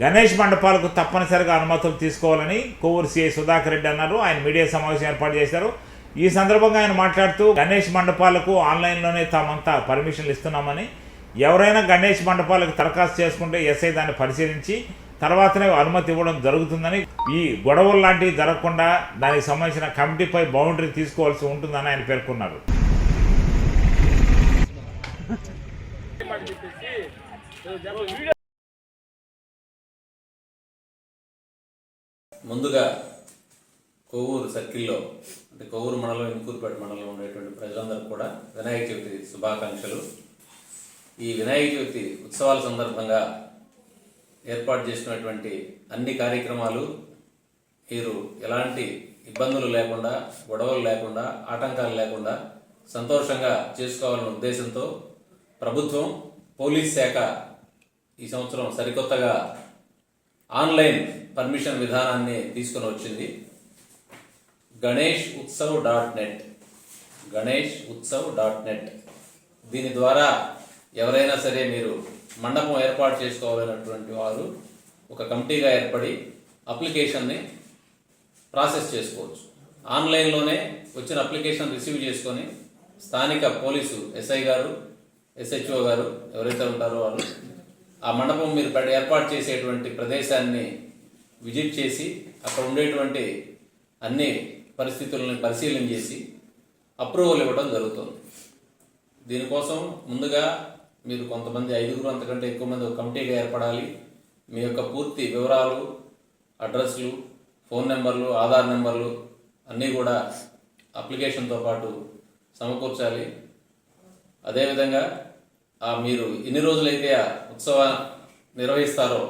గణేష్ మండపాలకు తప్పనిసరిగా అనుమతులు తీసుకోవాలని కొవ్వూరు సిఐ సుధాకర్ రెడ్డి అన్నారు. ఆయన మీడియా సమావేశం ఏర్పాటు చేశారు. ఈ సందర్భంగా ఆయన మాట్లాడుతూ గణేష్ మండపాలకు ఆన్లైన్లోనే తామంతా పర్మిషన్లు ఇస్తున్నామని ఎవరైనా గణేష్ మండపాలకు దరఖాస్తు చేసుకుంటే ఎస్ఐ దాన్ని పరిశీలించి తర్వాతనే అనుమతి ఇవ్వడం జరుగుతుందని ఈ గొడవలు లాంటివి జరగకుండా దానికి సంబంధించిన కమిటీపై బౌండరీ తీసుకోవాల్సి ఉంటుందని ఆయన పేర్కొన్నారు. ముందుగా కొవ్వూరు సర్కిల్లో అంటే కొవ్వూరు మండలం ఇంకూరుపేట మండలంలో ఉండేటువంటి ప్రజలందరూ కూడా వినాయక చవితి శుభాకాంక్షలు. ఈ వినాయక చవితి ఉత్సవాల సందర్భంగా ఏర్పాటు చేసినటువంటి అన్ని కార్యక్రమాలు మీరు ఎలాంటి ఇబ్బందులు లేకుండా గొడవలు లేకుండా ఆటంకాలు లేకుండా సంతోషంగా చేసుకోవాలనే ఉద్దేశంతో ప్రభుత్వం పోలీస్ శాఖ ఈ సంవత్సరం సరికొత్తగా ఆన్లైన్ పర్మిషన్ విధానాన్ని తీసుకొని వచ్చింది. Ganesh Utsav dot net. Ganesh Utsav dot net. దీని ద్వారా ఎవరైనా సరే మీరు మండపం ఏర్పాటు చేసుకోవాలన్నటువంటి వారు ఒక కమిటీగా ఏర్పడి అప్లికేషన్ని ప్రాసెస్ చేసుకోవచ్చు. ఆన్లైన్లోనే వచ్చిన అప్లికేషన్ రిసీవ్ చేసుకొని స్థానిక పోలీసు ఎస్ఐ గారు ఎస్హెచ్ఓ గారు ఎవరైతే ఉంటారో వాళ్ళు ఆ మండపం మీరు ఏర్పాటు చేసేటువంటి ప్రదేశాన్ని విజిట్ చేసి అక్కడ ఉండేటువంటి అన్ని పరిస్థితులను పరిశీలన చేసి అప్రూవల్ ఇవ్వడం జరుగుతుంది. దీనికోసం ముందుగా మీరు కొంతమంది ఐదుగురు అంతకంటే ఎక్కువ మంది ఒక కమిటీగా ఏర్పడాలి. మీ యొక్క పూర్తి వివరాలు అడ్రస్లు ఫోన్ నెంబర్లు ఆధార్ నెంబర్లు అన్నీ కూడా అప్లికేషన్తో పాటు సమకూర్చాలి. అదేవిధంగా మీరు ఎన్ని రోజులైతే ఆ ఉత్సవ నిర్వహిస్తారో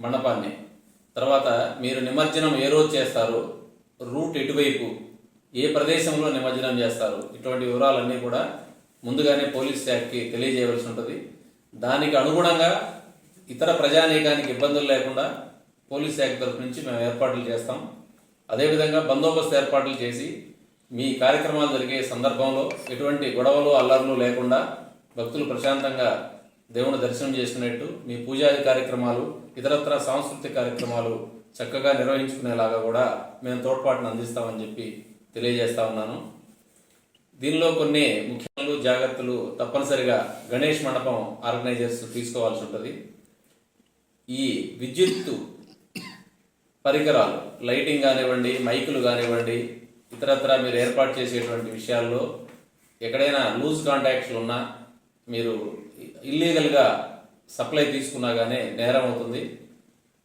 మండపాన్ని తర్వాత మీరు నిమజ్జనం ఏ రోజు చేస్తారో రూట్ ఎటువైపు ఏ ప్రదేశంలో నిమజ్జనం చేస్తారు ఇటువంటి వివరాలన్నీ కూడా ముందుగానే పోలీస్ శాఖకి తెలియజేయవలసి ఉంటుంది. దానికి అనుగుణంగా ఇతర ప్రజానీకానికి ఇబ్బందులు లేకుండా పోలీస్ శాఖ తరఫు నుంచి మేము ఏర్పాట్లు చేస్తాం. అదేవిధంగా బందోబస్తు ఏర్పాట్లు చేసి మీ కార్యక్రమాలు జరిగే సందర్భంలో ఎటువంటి గొడవలు అల్లర్లు లేకుండా భక్తులు ప్రశాంతంగా దేవుని దర్శనం చేసుకునేట్టు మీ పూజాది కార్యక్రమాలు ఇతరత్ర సాంస్కృతిక కార్యక్రమాలు చక్కగా నిర్వహించుకునేలాగా కూడా మేము తోడ్పాటును అందిస్తామని చెప్పి తెలియజేస్తా ఉన్నాను. దీనిలో కొన్ని ముఖ్యములు జాగ్రత్తలు తప్పనిసరిగా గణేష్ మండపం ఆర్గనైజర్స్ తీసుకోవాల్సి ఉంటుంది. ఈ విద్యుత్తు పరికరాలు లైటింగ్ కానివ్వండి మైకులు కానివ్వండి ఇతరత్ర మీరు ఏర్పాటు చేసేటువంటి విషయాల్లో ఎక్కడైనా లూజ్ కాంటాక్ట్స్లు ఉన్నా మీరు ఇల్లీగల్గా సప్లై తీసుకున్నా కానీ నేరం అవుతుంది.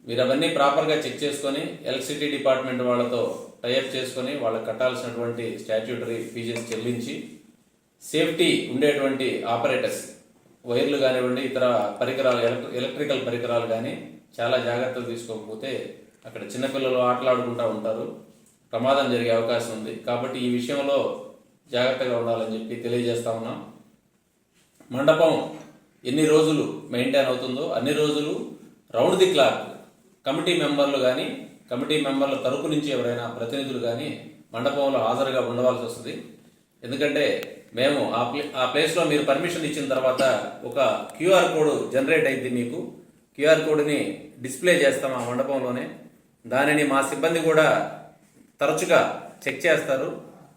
మీరు అవన్నీ ప్రాపర్గా చెక్ చేసుకొని ఎలక్ట్రిసిటీ డిపార్ట్మెంట్ వాళ్ళతో టైఅప్ చేసుకొని వాళ్ళకి కట్టాల్సినటువంటి స్టాట్యూటరీ ఫీజెస్ చెల్లించి సేఫ్టీ ఉండేటువంటి ఆపరేటర్స్ వైర్లు కానివ్వండి ఇతర పరికరాలు ఎలక్ట్రికల్ పరికరాలు కానీ చాలా జాగ్రత్తలు తీసుకోకపోతే అక్కడ చిన్నపిల్లలు ఆటలాడుకుంటూ ఉంటారు. ప్రమాదం జరిగే అవకాశం ఉంది. కాబట్టి ఈ విషయంలో జాగ్రత్తగా ఉండాలని చెప్పి తెలియజేస్తా ఉన్నాం. మండపం ఎన్ని రోజులు మెయింటైన్ అవుతుందో అన్ని రోజులు రౌండ్ ది క్లాక్ కమిటీ మెంబర్లు కానీ కమిటీ మెంబర్ల తరపు నుంచి ఎవరైనా ప్రతినిధులు కానీ మండపంలో హాజరుగా ఉండవలసి వస్తుంది. ఎందుకంటే మేము ఆ ప్లే ఆ ప్లేస్లో మీరు పర్మిషన్ ఇచ్చిన తర్వాత ఒక క్యూఆర్ కోడ్ జనరేట్ అయింది మీకు. క్యూఆర్ కోడ్ని డిస్ప్లే చేస్తాం ఆ మండపంలోనే. దానిని మా సిబ్బంది కూడా తరచుగా చెక్ చేస్తారు.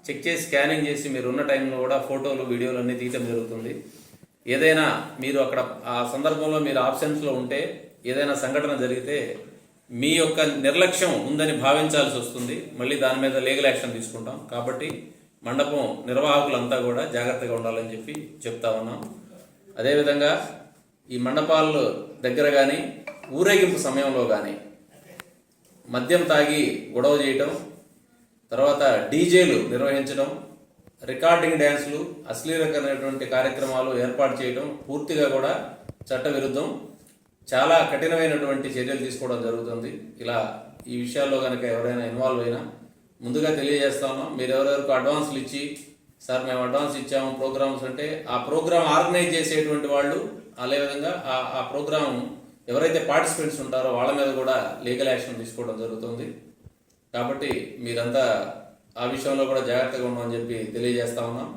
చెక్ చేసి స్కానింగ్ చేసి మీరు ఉన్న టైంలో కూడా ఫోటోలు వీడియోలు అన్నీ తీయటం జరుగుతుంది. ఏదైనా మీరు అక్కడ ఆ సందర్భంలో మీరు ఆప్షన్స్లో ఉంటే ఏదైనా సంఘటన జరిగితే మీ యొక్క నిర్లక్ష్యం ఉందని భావించాల్సి వస్తుంది. మళ్ళీ దాని మీద లీగల్ యాక్షన్ తీసుకుంటాం. కాబట్టి మండపం నిర్వాహకులంతా కూడా జాగ్రత్తగా ఉండాలని చెప్పి చెప్తా ఉన్నాం. అదేవిధంగా ఈ మండపాలు దగ్గర కానీ ఊరేగింపు సమయంలో కానీ మద్యం తాగి గొడవ చేయటం తర్వాత డీజేలు నిర్వహించడం రికార్డింగ్ డ్యాన్సులు అశ్లీలకరమైనటువంటి కార్యక్రమాలు ఏర్పాటు చేయడం పూర్తిగా కూడా చట్టవిరుద్ధం. చాలా కఠినమైనటువంటి చర్యలు తీసుకోవడం జరుగుతుంది. ఇలా ఈ విషయాల్లో కనుక ఎవరైనా ఇన్వాల్వ్ అయినా ముందుగా తెలియజేస్తా ఉన్నాం మీరు ఎవరెవరికి అడ్వాన్స్లు ఇచ్చి సార్ మేము అడ్వాన్స్ ఇచ్చాము ప్రోగ్రామ్స్ అంటే ఆ ప్రోగ్రామ్ ఆర్గనైజ్ చేసేటువంటి వాళ్ళు అదేవిధంగా ఆ ఆ ప్రోగ్రామ్ ఎవరైతే పార్టిసిపెంట్స్ ఉంటారో వాళ్ళ మీద కూడా లీగల్ యాక్షన్ తీసుకోవడం జరుగుతుంది. కాబట్టి మీరంతా ఆ విషయంలో కూడా జాగ్రత్తగా ఉండమని చెప్పి తెలియజేస్తా ఉన్నాం.